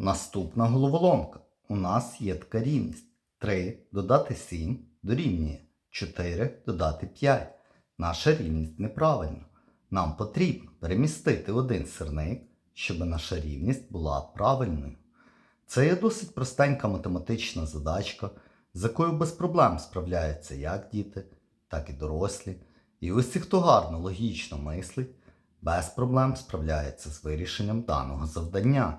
Наступна головоломка. У нас є така рівність. 3 додати 7 дорівнює 4 додати 5. Наша рівність неправильна. Нам потрібно перемістити один сирник, щоб наша рівність була правильною. Це є досить простенька математична задачка, з якою без проблем справляються як діти, так і дорослі. І усі, хто гарно логічно мислить, без проблем справляється з вирішенням даного завдання.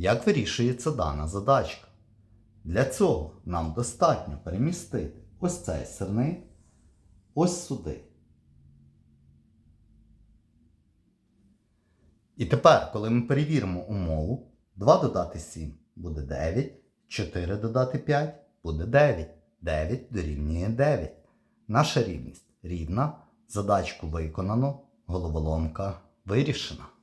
Як вирішується дана задачка? Для цього нам достатньо перемістити ось цей сирник ось сюди. І тепер, коли ми перевіримо умову, 2 додати 7 буде 9, 4 додати 5 буде 9. 9 дорівнює 9. Наша рівність рівна. Задачку виконано, головоломка вирішена.